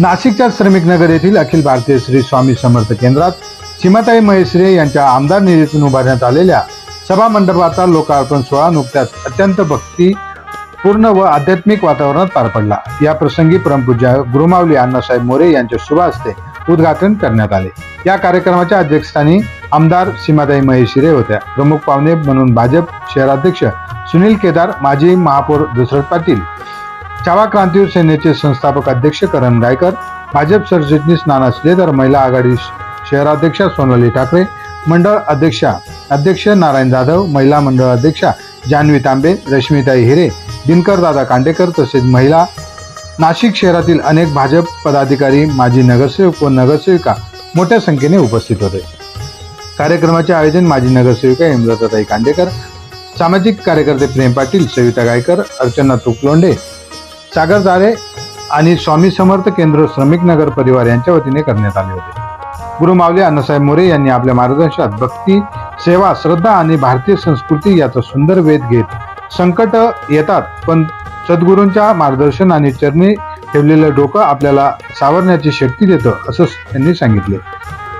नाशिकच्या श्रमिक नगर येथील अखिल भारतीय श्री स्वामी समर्थ केंद्रात सीमाताई महेश्रे यांच्या आमदार निधीतून उभारण्यात आलेल्या सभा मंडपाचा लोकार्पण सोहळा नुकत्याच अत्यंत भक्ती पूर्ण व आध्यात्मिक वातावरणात पार पडला. या प्रसंगी परमपूज्य गुरुमावली अण्णासाहेब मोरे यांच्या शुभ हस्ते उद्घाटन करण्यात आले. या कार्यक्रमाच्या अध्यक्षस्थानी आमदार सीमाताई महेशिरे होत्या. प्रमुख पाहुणे म्हणून भाजप शहराध्यक्ष सुनील केदार माजी महापौर दशरथ पाटील छावा क्रांतीवीर सेनेचे संस्थापक अध्यक्ष करण गायकर भाजप सरचिटणीस नाना श्रीधर महिला आघाडी शहराध्यक्षा सोनाली ठाकरे मंडळ अध्यक्षा अध्यक्ष नारायण जाधव महिला मंडळ अध्यक्षा जान्हवी तांबे रश्मिताई हिरे दिनकर दादा कांडेकर तसेच महिला नाशिक शहरातील अनेक भाजप पदाधिकारी माजी नगरसेवक व नगरसेविका मोठ्या संख्येने उपस्थित होते. कार्यक्रमाचे आयोजन माजी नगरसेविका हेमलताताई कांडेकर सामाजिक कार्यकर्ते प्रेम पाटील सविता गायकर अर्चना तुकलोंडे सागर जाळे आणि स्वामी समर्थ केंद्र श्रमिक नगर परिवार यांच्या वतीने करण्यात आले होते. गुरु माऊली अण्णासाहेब मोरे यांनी आपल्या मार्गदर्शनात भक्ती सेवा श्रद्धा आणि भारतीय संस्कृती याचा सुंदर वेध घेत संकट येतात पण सद्गुरूंच्या मार्गदर्शन आणि चरणी ठेवलेलं डोकं आपल्याला सावरण्याची शक्ती देतं असं त्यांनी सांगितले.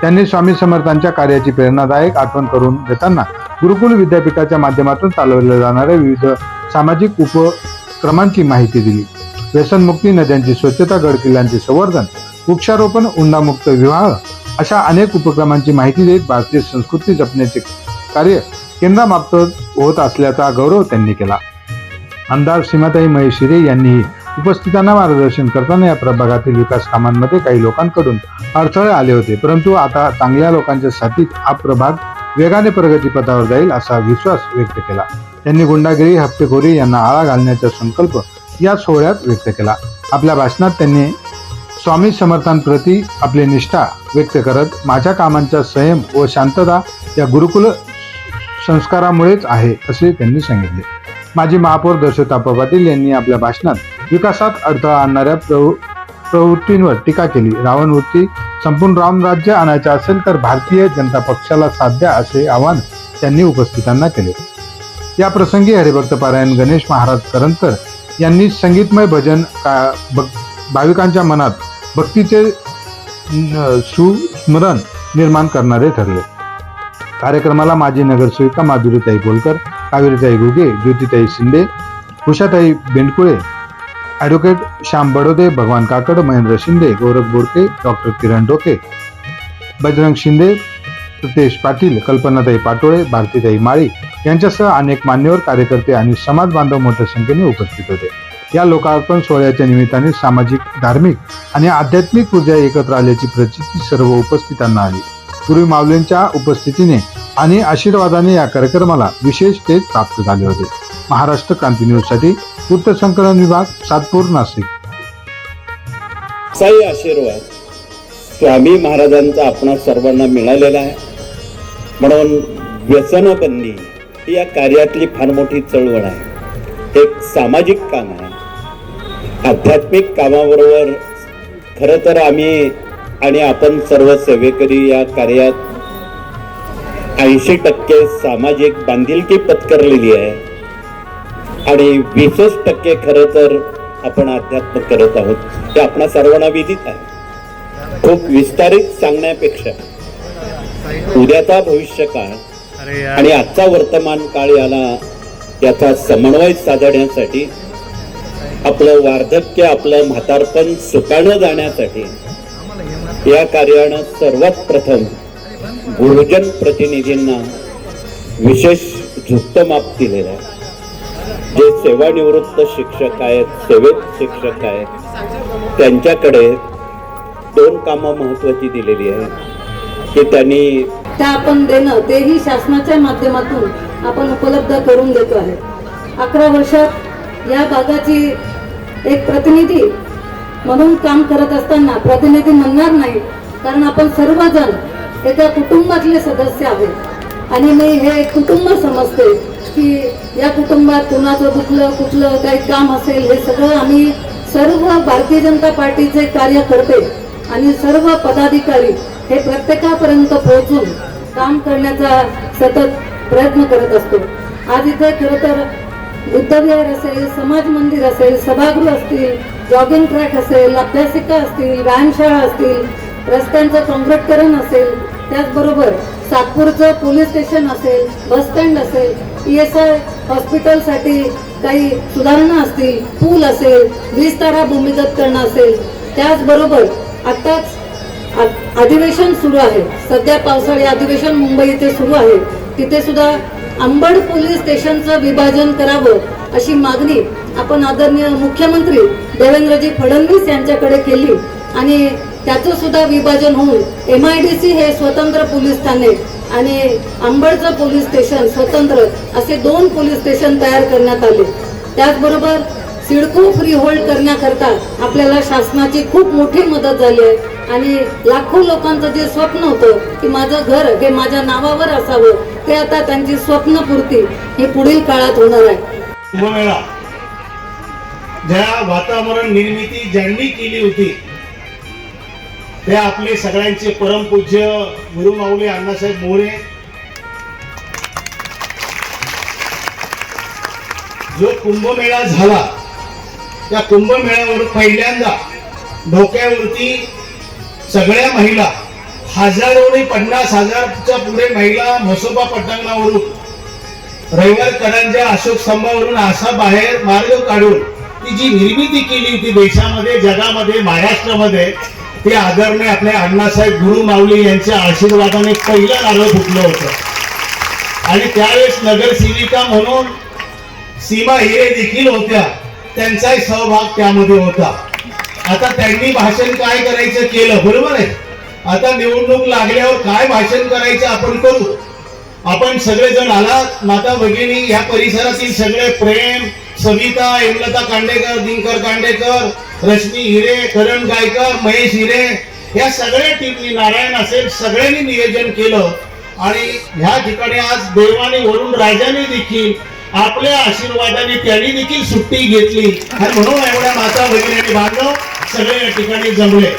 त्यांनी स्वामी समर्थांच्या कार्याची प्रेरणादायक आठवण करून देताना गुरुकुल विद्यापीठाच्या माध्यमातून चालवल्या जाणाऱ्या विविध सामाजिक उपक्रमांची माहिती दिली. व्यसनमुक्ती नद्यांची स्वच्छता गड किल्ल्यांचे संवर्धन वृक्षारोपण उंडामुक्त विवाह अशा अनेक उपक्रमांची माहिती देत भारतीय संस्कृती जपण्याचे कार्य केंद्रामार्फत होत असल्याचा गौरव त्यांनी केला. आमदार सीमाताई महेशिरे यांनीही उपस्थितांना मार्गदर्शन करताना या प्रभागातील विकास कामांमध्ये काही लोकांकडून अडथळे आले होते परंतु आता चांगल्या लोकांच्या साथीत हा प्रभाग वेगाने प्रगतीपथावर जाईल असा विश्वास व्यक्त केला. त्यांनी गुंडागिरी हप्तेखोरी यांना आळा घालण्याचा संकल्प या सोहळ्यात व्यक्त केला. आपल्या भाषणात त्यांनी स्वामी समर्थांप्रती आपली निष्ठा व्यक्त करत माझ्या कामांचा संयम व शांतता या गुरुकुल संस्कारामुळेच आहे असे त्यांनी सांगितले. माजी महापौर दर्शताप्पा पाटील यांनी आपल्या भाषणात विकासात अडथळा आणणाऱ्या प्रव प्रवृत्तींवर टीका केली. रावणवृत्ती संपूर्ण रामराज्य आणायचे असेल तर भारतीय जनता पक्षाला साथ द्या असे आवाहन त्यांनी उपस्थितांना केले. या प्रसंगी हरिभक्त पारायण गणेश महाराज करंतर यांनी संगीतमय भजन का भक- भाविकांच्या मनात भक्तीचे सुस्मरण निर्माण करणारे ठरले. कार्यक्रमाला माजी नगरसेविका माधुरीताई बोलकर कावेरीताई घुगे ज्योतिताई शिंदे उषाताई बेंडकुळे ॲडव्होकेट श्याम बडोदे भगवान काकड महेंद्र शिंदे गौरव बोडके डॉक्टर किरण डोके बजरंग शिंदे प्रतेश पाटील कल्पनाताई पाटोळे भारतीताई माळी यांच्यासह अनेक मान्यवर कार्यकर्ते आणि समाज बांधव मोठ्या संख्येने उपस्थित होते. या लोकार्पण सोहळ्याच्या निमित्ताने सामाजिक धार्मिक आणि आध्यात्मिक ऊर्जा एकत्र आल्याची प्रचिती सर्व उपस्थितांना आली. पूर्वी माऊलींच्या उपस्थितीने आणि आशीर्वादाने या कार्यक्रमाला विशेष तेज प्राप्त झाले होते. महाराष्ट्र क्रांती न्यूजसाठी वृत्तसंकलन विभाग सातपूर नाशिक. साई आशीर्वाद स्वामी महाराजांचा आपण सर्वांना मिळालेला आहे. म्हणून व्यसनबंदी ही या कार्यातली फार मोठी चळवळ आहे. एक सामाजिक काम आहे. आध्यात्मिक कामाबरोबर खरं तर आम्ही आणि आपण सर्व सेवेकरी या कार्यात ऐंशी टक्के सामाजिक बांधिलकी पत्करलेली आहे. आणि वीसच टक्के खरं तर आपण अध्यात्म करत आहोत. हे आपणा सर्वांना विदित आहे. खूप विस्तारित सांगण्यापेक्षा उद्याचा भविष्य काळ आणि आजचा वर्तमान काळ याला याचा समन्वय साधण्यासाठी आपलं वार्धक्य आपलं म्हातारपण सुकाणं जाण्यासाठी या कार्यानं सर्वात प्रथम गुरुजन प्रतिनिधींना विशेष झुकतं माप दिलेलं आहे. जे सेवानिवृत्त शिक्षक आहेत सेवेत शिक्षक आहेत त्यांच्याकडे दोन कामं महत्त्वाची दिलेली आहेत. की त्यांनी त्या आपण देणं तेही शासनाच्या माध्यमातून आपण उपलब्ध करून देतो आहे. अकरा वर्षात या भागाची एक प्रतिनिधी म्हणून काम करत असताना प्रतिनिधी म्हणणार नाही कारण आपण सर्वजण एका कुटुंबातले सदस्य आहेत. आणि मी हे एक कुटुंब समजते की या कुटुंबात कुणाचं दुखलं कुठलं काही काम असेल हे सगळं आम्ही सर्व भारतीय जनता पार्टीचे कार्य करते आणि सर्व पदाधिकारी हे प्रत्येकापर्यंत पोहोचून काम करण्याचा सतत प्रयत्न करत असतो. आज इथे खरं तर बुद्धविहार असेल समाज मंदिर असेल सभागृह असतील जॉगिंग ट्रॅक असेल अभ्यासिका असतील व्यायामशाळा असतील रस्त्यांचं काँक्रीटकरण असेल त्याचबरोबर सातपूरचं पोलीस स्टेशन असेल बस स्टँड असेल ई एस आय हॉस्पिटलसाठी काही सुधारणा असतील पूल असेल वीज तारा भूमिगत करणं असेल त्याचबरोबर आत्ताच अधिवेशन सुरू आहे. सध्या पावसाळी अधिवेशन मुंबई इथे सुरू आहे. तिथे सुद्धा अंबड पोलीस स्टेशनचं विभाजन करावं अशी मागणी आपण आदरणीय मुख्यमंत्री देवेंद्रजी फडणवीस यांच्याकडे केली आणि त्याचं सुद्धा विभाजन होऊन एम आय डी सी हे स्वतंत्र पोलीस ठाणे आणि अंबडचं पोलीस स्टेशन स्वतंत्र असे दोन पोलीस स्टेशन तयार करण्यात आले. त्याचबरोबर सिडको फ्री होल्ड करण्याकरता आपल्याला शासनाची खूप मोठी मदत झाली आहे. आणि लाखो लोकांचं जे स्वप्न होतं की माझं घर हे माझ्या नावावर असावं ते आता त्यांची स्वप्नपूर्ती हे पुढील काळात होणार आहे. कुंभमेळा. ज्या वातावरण निर्मिती ज्यांनी केली होती ते आपले सगळ्यांचे परमपूज्य गुरुमाऊली अण्णासाहेब मोरे जो कुंभमेळा झाला त्या कुंभमेळ्यावर पहिल्यांदा डोक्यावरती सगळ्या महिला हजारोनी पन्नास हजारच्या पुढे महिला म्हसोबा पटांगणावरून रविवार करांच्या अशोक स्तंभावरून असा बाहेर मार्ग काढून ती जी निर्मिती केली होती देशामध्ये जगामध्ये महाराष्ट्रामध्ये ते आदरणीय आपले अण्णासाहेब गुरु माऊली यांच्या आशीर्वादाने पहिलं नारळ फुटलं होतं. आणि त्यावेळेस नगरसेविका म्हणून सीमा हिरे देखील होत्या त्यांचाही सहभाग त्यामध्ये होता. आता त्यांनी भाषण काय करायचं केलं बरोबर आहे? आता निवडणूक लागल्यावर काय भाषण करायचं आपण करू? आपण सगळेजण आलात माता भगिनी या परिसरातील सगळे प्रेम सविता हेमलता कांडेकर दिनकर कांडेकर रश्मी हिरे करण गायकर महेश हिरे या सगळ्या टीमनी नारायण असेल सगळ्यांनी नियोजन केलं. आणि ह्या ठिकाणी आज देवाने वरून राजाने देखील आपल्या आशीर्वादाने त्यांनी देखील सुट्टी घेतली. आणि म्हणून एवढ्या माता भगिनी आणि बांधव सगळे या ठिकाणी जमले.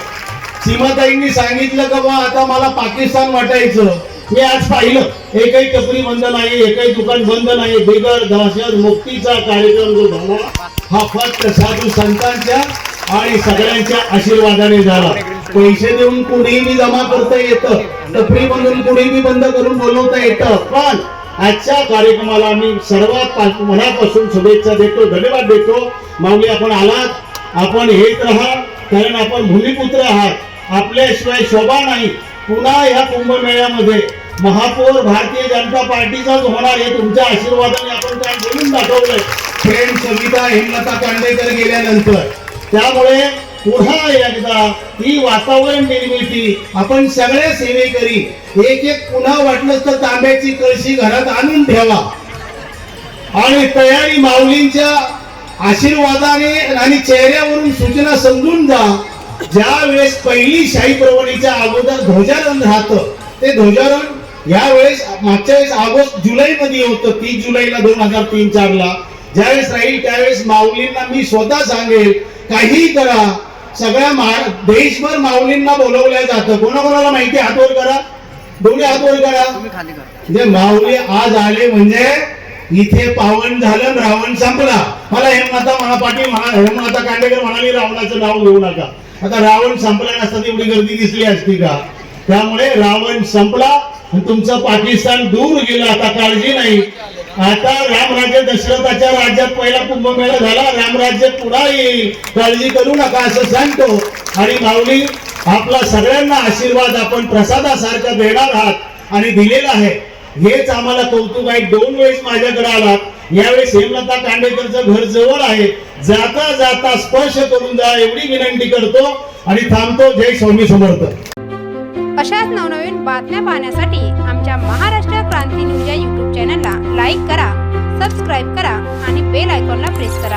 सीमाताईंनी सांगितलं का बा आता मला पाकिस्तान वाटायचं. मी आज पाहिलं एकही टपरी बंद नाही एकही दुकान बंद नाही बिगर दहशत मुक्तीचा कार्यक्रम जो झाला हा फक्त साधू संतांच्या आणि सगळ्यांच्या आशीर्वादाने झाला. पैसे देऊन कुणीही मी जमा करता येतं. टपरी मधून कुणीही बंद करून बोलवता येतं. पण आजच्या कार्यक्रमाला मी सर्वात मनापासून शुभेच्छा देतो धन्यवाद देतो. माऊली आपण आलात. आपण येत राहा कारण आपण भूमिपुत्र आहात. आपल्याशिवाय शोभा नाही. पुन्हा या कुंभमेळ्यामध्ये महापौर भारतीय जनता पार्टीचाच होणार हे तुमच्या आशीर्वादाने आपण काय बोलून दाखवलंय. फ्रेंड सविता हेमलता कांडेकर गेल्यानंतर. त्यामुळे पुन्हा एकदा ही वातावरण निर्मिती आपण सगळ्या सेवेकरी एक एक पुन्हा वाटलं तर तांब्याची कळशी घरात आणून ठेवा. आणि तयारी माऊलींच्या आशीर्वादाने आणि चेहऱ्यावरून सूचना समजून जा. ज्या वेळेस पहिली शाही प्रवणीच्या अगोदर ध्वजारोहण राहतं ते ध्वजारोहण या वेळेस मागच्या वेळेस ऑगस्ट जुलै मध्ये होतं तीस जुलैला दोन हजार तीन चार ला ज्यावेळेस राहील त्यावेळेस माऊलींना मी स्वतः सांगेल काही करा. सगळ्या महा- देशभर माऊलींना बोलवलं जातं. कोणाकोणाला माहिती आहे? हात वर करा. दोन्ही हात वर करा. म्हणजे माऊली आज आले म्हणजे इथे पावन झालं रावण संपला. मला हेममाता म्हणा म्हणा कांडेकर म्हणाली रावणाचं नाव घेऊ नका. आता रावण संपला नसता एवढी गर्दी दिसली असती का? त्यामुळे रावण संपला तुमचं पाकिस्तान दूर गेलं. आता काळजी नाही. आता रामराज्य दशरथाच्या राज्यात पहिला कुंभमेळा झाला. रामराज्य पुन्हा येईल काळजी करू नका असं सांगतो. आणि माऊली आपला सगळ्यांना आशीर्वाद आपण प्रसादासारखा देणार आहात आणि दिलेला आहे. हेच आम्हाला कौतुक आहे. दोन वेळेस माझ्याकडे आलात. यावेळेस हेमलता कांडेकरचं घर जवळ आहे. जाता जाता स्पर्श करून जा एवढी विनंती करतो आणि थांबतो. जय स्वामी समर्थ. अशाच नवनवीन बातम्या पाहण्यासाठी आमच्या महाराष्ट्र क्रांती न्यूज या यूट्यूब चॅनलला लाईक करा सबस्क्राईब करा आणि बेल आयकॉनला प्रेस करा.